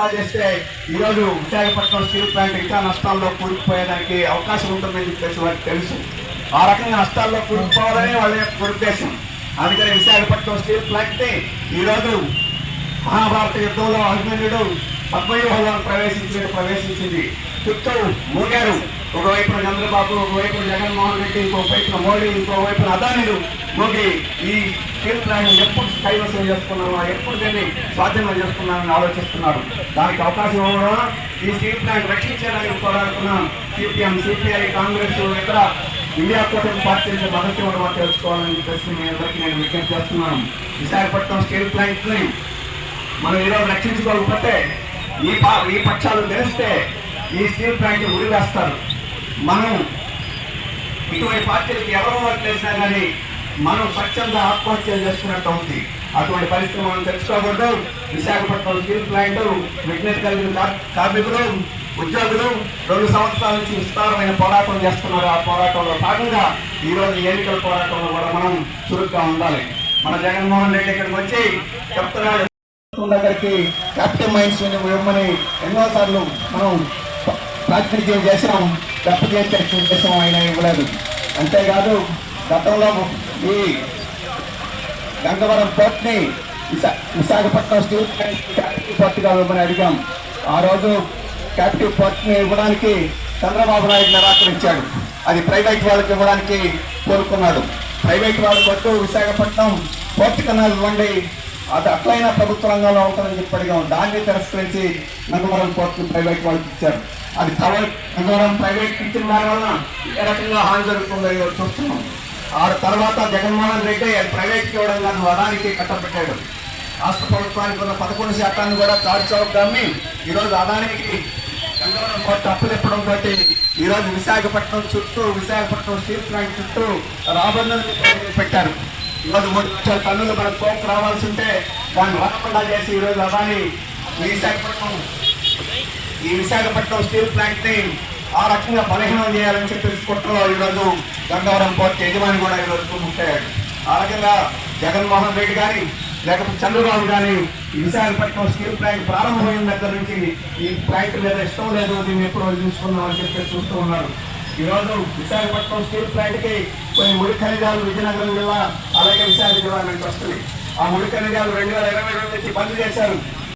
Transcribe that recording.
చేస్తే ఈరోజు Visakhapatnam steel plant ఇంకా నష్టాల్లో కూరుకుపోయేదానికి అవకాశం ఉంటుందని చెప్పేసి వారికి తెలుసు. ఆ రకంగా నష్టాల్లో కూరుకుపోవాలని వాళ్ళ యొక్క ఉద్దేశం. అందుకని విశాఖపట్నం స్టీల్ ప్లాంట్ని ఈరోజు మహాభారత యుద్ధంలో అభిమన్యుడు పద్మవ్యూహంలో ప్రవేశించి ప్రవేశించింది. చుట్టూ మూగారు ఒకవైపున చంద్రబాబు ఒకవైపున జగన్మోహన్ రెడ్డి ఇంకోవైపున మోడీ ఇంకోవైపున అదానీలు. మోగి ఈ స్టీల్ ఎప్పుడు కైవసం చేసుకున్నామా ఎప్పుడు దీన్ని స్వాధీనం చేసుకున్నామని ఆలోచిస్తున్నారు. దానికి అవకాశం ఇవ్వడం ఈ స్టీల్ ప్లాంట్ రక్షించడానికి పోరాడుతున్నాం సిపిఎం సిపిఐ కాంగ్రెస్ ఇతర ఇండియా కూటమి పార్టీలకు మద్దతు ఇవ్వడం తెలుసుకోవాలని చెప్పేసి మీ అందరికీ నేను విజ్ఞప్తి చేస్తున్నాను. విశాఖపట్నం స్టీల్ ప్లాంట్ని మనం ఈరోజు రక్షించుకోకపోతే ఈ పా ఈ పక్షాలు తెలిస్తే ఈ స్టీల్ ప్లాంట్ని ఉరివేస్తారు మనం ఇటువంటి పార్టీలకు ఎవరు ఓట్లు కానీ మనం స్వచ్ఛంద ఆత్మహత్యలు చేసుకున్నట్టు ఉంది అటువంటి పరిస్థితి మనం తెలుసుకోకూడదు. విశాఖపట్నం స్టీల్ ప్లాంట్ విజ్ఞత కలిగిన కార్- కార్మికులు ఉద్యోగులు రెండు సంవత్సరాల నుంచి విస్తారమైన పోరాటం చేస్తున్నారు. ఆ పోరాటంలో భాగంగా ఈ రోజు ఎన్నికల పోరాటంలో కూడా మనం చురుగ్గా ఉండాలి. మన జగన్మోహన్ రెడ్డి ఇక్కడికి వచ్చి చెప్తున్నాడు. దగ్గరికి క్యాపిటల్ మైండ్స్ ఇవ్వమని ఎన్నోసార్లు మనం ప్రాతినిధ్యం చేసాం దెబ్బతీసే చేసాం ఆయన ఇవ్వలేదు. అంతేకాదు గతంలో ఈ గంగవరం పోర్ట్ని విశా- విశాఖపట్నం స్టీల్ ప్లాంట్ క్యాపిటల్ ఇవ్వమని అడిగాం. ఆ రోజు క్యాపిటల్ పోర్ట్ని ఇవ్వడానికి చంద్రబాబు నాయుడు నిరాకరించాడు. అది ప్రైవేట్ వాళ్ళకి ఇవ్వడానికి కోరుకున్నాడు ప్రైవేట్ వాళ్ళకి వద్దు విశాఖపట్నం పోర్ట్ కన్నా ఇవ్వండి అది అట్లయినా ప్రభుత్వ రంగంలో ఉంటుందని చెప్పడిగా అడిగాం దాన్ని తిరస్కరించి గంగవరం కోర్టు ప్రైవేట్ వాళ్ళకి ఇచ్చారు. అది కవర్ గంగవరం ప్రైవేట్ ఇచ్చిన దాని వలన ఏ రకంగా హాని జరుగుతుందో చూస్తున్నాం. ఆ తర్వాత జగన్మోహన్ రెడ్డి అది ప్రైవేట్కి ఇవ్వడం కాదు అదానికి కట్టబెట్టాడు. రాష్ట్ర ప్రభుత్వానికి ఉన్న పదకొండు శాతాన్ని కూడా చార్జ్ చౌక్ అమ్మి ఈరోజు అదానికి గంగవరం కోర్టు అప్పు తెప్పడం తోటి ఈరోజు విశాఖపట్నం చుట్టూ విశాఖపట్నం స్టీల్ ప్లాంట్ చుట్టూ రాబడిని పెట్టారు. ఈరోజు మూడు టన్నులు మనకు కోక్ రావాల్సి ఉంటే దాన్ని రాకుండా చేసి ఈరోజు అదాని విశాఖపట్నం ఈ విశాఖపట్నం స్టీల్ ప్లాంట్ని ఆ రకంగా బలహీనం చేయాలని చెప్పి కుట్రలో ఈరోజు గంగవరం పోర్ట్ యజమాని కూడా ఈరోజు ముట్టాడు ఆ రకంగా జగన్మోహన్ రెడ్డి గారి లేకపోతే చంద్రబాబు కానీ ఈ విశాఖపట్నం స్టీల్ ప్లాంట్ ప్రారంభమైన దగ్గర నుంచి ఈ ప్లాంట్ మీద ఇష్టం లేదు దీన్ని ఎప్పుడు చూసుకుందాం అని చెప్పి చూస్తూ ఉన్నారు. ఈరోజు విశాఖపట్నం స్టీల్ ప్లాంట్కి కొన్ని ముడి ఖనిజాలు విజయనగరం జిల్లా అలాగే విశాఖ జిల్లా నుంచి వస్తున్నాయి ఆ ముడి ఖనిజాలు రెండు వేల ఇరవై రెండు నుంచి బంద్ చేశారు